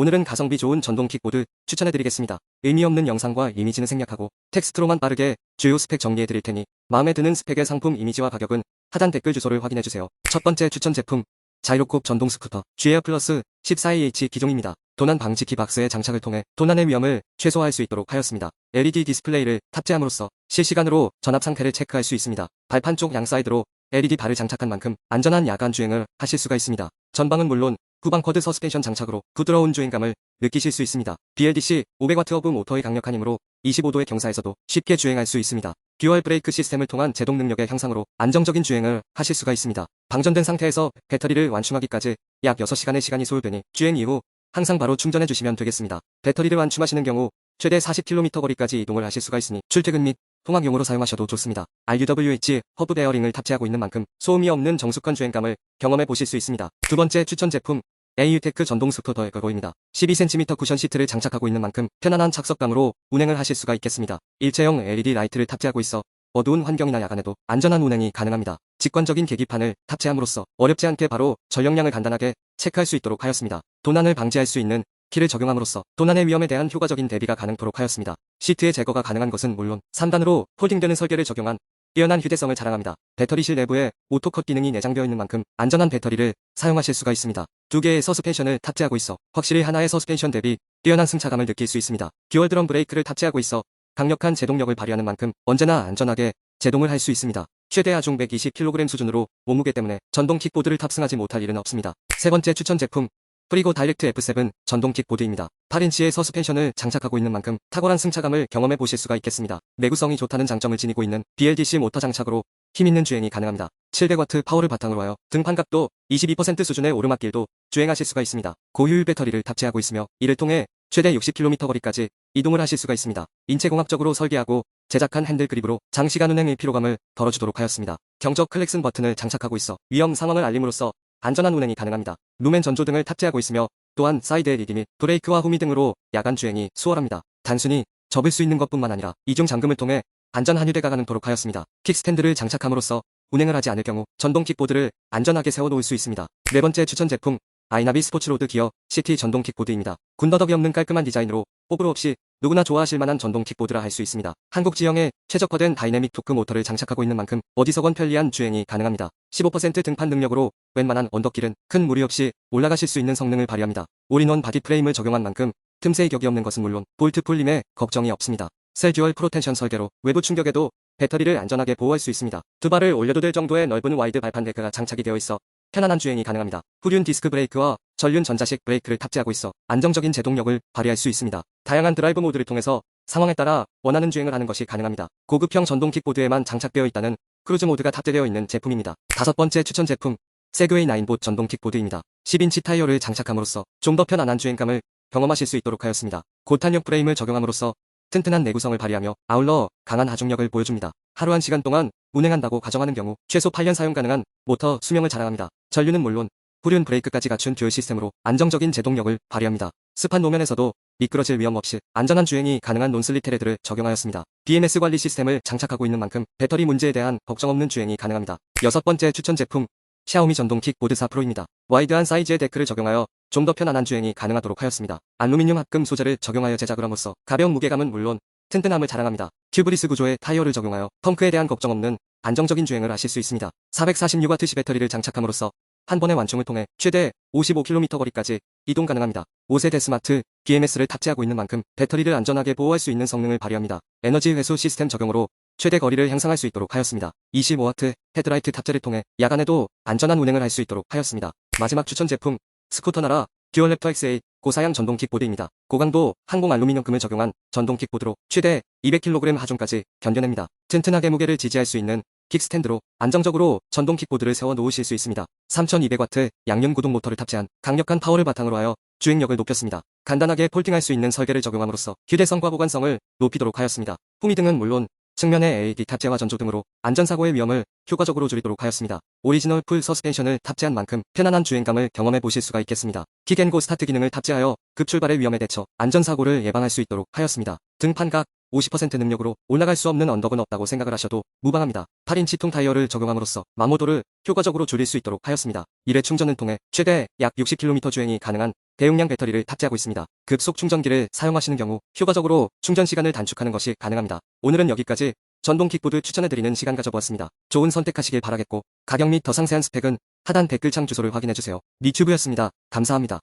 오늘은 가성비 좋은 전동 킥보드 추천해드리겠습니다. 의미 없는 영상과 이미지는 생략하고 텍스트로만 빠르게 주요 스펙 정리해드릴 테니 마음에 드는 스펙의 상품 이미지와 가격은 하단 댓글 주소를 확인해주세요. 첫 번째 추천 제품 자이로콥 전동 스쿠터 G에어 플러스 14AH 기종입니다. 도난 방지키 박스의 장착을 통해 도난의 위험을 최소화할 수 있도록 하였습니다. LED 디스플레이를 탑재함으로써 실시간으로 전압 상태를 체크할 수 있습니다. 발판 쪽 양사이드로 LED 발을 장착한 만큼 안전한 야간 주행을 하실 수가 있습니다. 전방은 물론 후방 쿼드 서스펜션 장착으로 부드러운 주행감을 느끼실 수 있습니다. BLDC 500W 허브 모터의 강력한 힘으로 25도의 경사에서도 쉽게 주행할 수 있습니다. 듀얼 브레이크 시스템을 통한 제동 능력의 향상으로 안정적인 주행을 하실 수가 있습니다. 방전된 상태에서 배터리를 완충하기까지 약 6시간의 시간이 소요되니 주행 이후 항상 바로 충전해 주시면 되겠습니다. 배터리를 완충하시는 경우 최대 40km 거리까지 이동을 하실 수가 있으니 출퇴근 및 통학용으로 사용하셔도 좋습니다. RUWH 허브 베어링을 탑재하고 있는 만큼 소음이 없는 정숙한 주행감을 경험해 보실 수 있습니다. 두 번째 추천 제품 AU테크 전동 스쿠터 에거고입니다. 12cm 쿠션 시트를 장착하고 있는 만큼 편안한 착석감으로 운행을 하실 수가 있겠습니다. 일체형 LED 라이트를 탑재하고 있어 어두운 환경이나 야간에도 안전한 운행이 가능합니다. 직관적인 계기판을 탑재함으로써 어렵지 않게 바로 전력량을 간단하게 체크할 수 있도록 하였습니다. 도난을 방지할 수 있는 키를 적용함으로써 도난의 위험에 대한 효과적인 대비가 가능토록 하였습니다. 시트의 제거가 가능한 것은 물론 3단으로 폴딩되는 설계를 적용한 뛰어난 휴대성을 자랑합니다. 배터리실 내부에 오토컷 기능이 내장되어 있는 만큼 안전한 배터리를 사용하실 수가 있습니다. 두 개의 서스펜션을 탑재하고 있어 확실히 하나의 서스펜션 대비 뛰어난 승차감을 느낄 수 있습니다. 듀얼 드럼 브레이크를 탑재하고 있어 강력한 제동력을 발휘하는 만큼 언제나 안전하게 제동을 할 수 있습니다. 최대 하중 120kg 수준으로 몸무게 때문에 전동 킥보드를 탑승하지 못할 일은 없습니다. 세 번째 추천 제품 프리고 다이렉트 F7 전동 킥보드입니다. 8인치의 서스펜션을 장착하고 있는 만큼 탁월한 승차감을 경험해 보실 수가 있겠습니다. 내구성이 좋다는 장점을 지니고 있는 BLDC 모터 장착으로 힘있는 주행이 가능합니다. 700W 파워를 바탕으로 하여 등판 각도 22% 수준의 오르막길도 주행하실 수가 있습니다. 고효율 배터리를 탑재하고 있으며 이를 통해 최대 60km 거리까지 이동을 하실 수가 있습니다. 인체공학적으로 설계하고 제작한 핸들 그립으로 장시간 운행의 피로감을 덜어주도록 하였습니다. 경적 클렉슨 버튼을 장착하고 있어 위험 상황을 알림으로써 안전한 운행이 가능합니다. 루멘 전조 등을 탑재하고 있으며 또한 사이드 LED 및 브레이크와 후미 등으로 야간 주행이 수월합니다. 단순히 접을 수 있는 것뿐만 아니라 이중 잠금을 통해 안전 한유대가 가능토록 하였습니다. 킥스탠드를 장착함으로써 운행을 하지 않을 경우 전동 킥보드를 안전하게 세워놓을 수 있습니다. 네 번째 추천 제품 아이나비 스포츠로드 기어 시티 전동 킥보드입니다. 군더더기 없는 깔끔한 디자인으로 호불호 없이 누구나 좋아하실 만한 전동 킥보드라 할 수 있습니다. 한국 지형에 최적화된 다이내믹 토크 모터를 장착하고 있는 만큼 어디서건 편리한 주행이 가능합니다. 15% 등판 능력으로 웬만한 언덕길은 큰 무리 없이 올라가실 수 있는 성능을 발휘합니다. 올인원 바디 프레임을 적용한 만큼 틈새의 격이 없는 것은 물론 볼트 풀림에 걱정이 없습니다. 셀 듀얼 프로텐션 설계로 외부 충격에도 배터리를 안전하게 보호할 수 있습니다. 두 발을 올려도 될 정도의 넓은 와이드 발판 데크가 장착이 되어 있어 편안한 주행이 가능합니다. 후륜 디스크 브레이크와 전륜 전자식 브레이크를 탑재하고 있어 안정적인 제동력을 발휘할 수 있습니다. 다양한 드라이브 모드를 통해서 상황에 따라 원하는 주행을 하는 것이 가능합니다. 고급형 전동 킥보드에만 장착되어 있다는 크루즈 모드가 탑재되어 있는 제품입니다. 다섯 번째 추천 제품 세그웨이 9봇 전동 킥보드입니다. 10인치 타이어를 장착함으로써 좀 더 편안한 주행감을 경험하실 수 있도록 하였습니다. 고탄력 프레임을 적용함으로써 튼튼한 내구성을 발휘하며 아울러 강한 하중력을 보여줍니다. 하루 1시간 동안 운행한다고 가정하는 경우 최소 8년 사용 가능한 모터 수명을 자랑합니다. 전류는 물론 후륜 브레이크까지 갖춘 듀얼 시스템으로 안정적인 제동력을 발휘합니다. 습한 노면에서도 미끄러질 위험 없이 안전한 주행이 가능한 논슬립 테레드를 적용하였습니다. BMS 관리 시스템을 장착하고 있는 만큼 배터리 문제에 대한 걱정 없는 주행이 가능합니다. 여섯 번째 추천 제품 샤오미 전동 킥보드 4 프로입니다. 와이드한 사이즈의 데크를 적용하여 좀 더 편안한 주행이 가능하도록 하였습니다. 알루미늄 합금 소재를 적용하여 제작을 함으로써 가벼운 무게감은 물론 튼튼함을 자랑합니다. 튜브리스 구조의 타이어를 적용하여 펑크에 대한 걱정 없는 안정적인 주행을 하실 수 있습니다. 446W 배터리를 장착함으로써 한 번의 완충을 통해 최대 55km 거리까지 이동 가능합니다. 5세대 스마트 BMS를 탑재하고 있는 만큼 배터리를 안전하게 보호할 수 있는 성능을 발휘합니다. 에너지 회수 시스템 적용으로 최대 거리를 향상할 수 있도록 하였습니다. 25W 헤드라이트 탑재를 통해 야간에도 안전한 운행을 할 수 있도록 하였습니다. 마지막 추천 제품 스쿠터 나라 듀얼 랩터 XA 고사양 전동 킥보드입니다. 고강도 항공 알루미늄금을 적용한 전동 킥보드로 최대 200kg 하중까지 견뎌냅니다. 튼튼하게 무게를 지지할 수 있는 킥스탠드로 안정적으로 전동 킥보드를 세워 놓으실 수 있습니다. 3200W 양륜 구동 모터를 탑재한 강력한 파워를 바탕으로 하여 주행력을 높였습니다. 간단하게 폴딩할 수 있는 설계를 적용함으로써 휴대성과 보관성을 높이도록 하였습니다. 후미 등은 물론 측면의 LED 탑재와 전조 등으로 안전사고의 위험을 효과적으로 줄이도록 하였습니다. 오리지널 풀 서스펜션을 탑재한 만큼 편안한 주행감을 경험해 보실 수가 있겠습니다. 킥앤고 스타트 기능을 탑재하여 급출발의 위험에 대처 안전사고를 예방할 수 있도록 하였습니다. 등판각 50% 능력으로 올라갈 수 없는 언덕은 없다고 생각을 하셔도 무방합니다. 8인치 통 타이어를 적용함으로써 마모도를 효과적으로 줄일 수 있도록 하였습니다. 이래 충전을 통해 최대 약 60km 주행이 가능한 대용량 배터리를 탑재하고 있습니다. 급속 충전기를 사용하시는 경우 효과적으로 충전 시간을 단축하는 것이 가능합니다. 오늘은 여기까지 전동 킥보드 추천해드리는 시간 가져보았습니다. 좋은 선택하시길 바라겠고 가격 및 더 상세한 스펙은 하단 댓글창 주소를 확인해주세요. 니튜브였습니다. 감사합니다.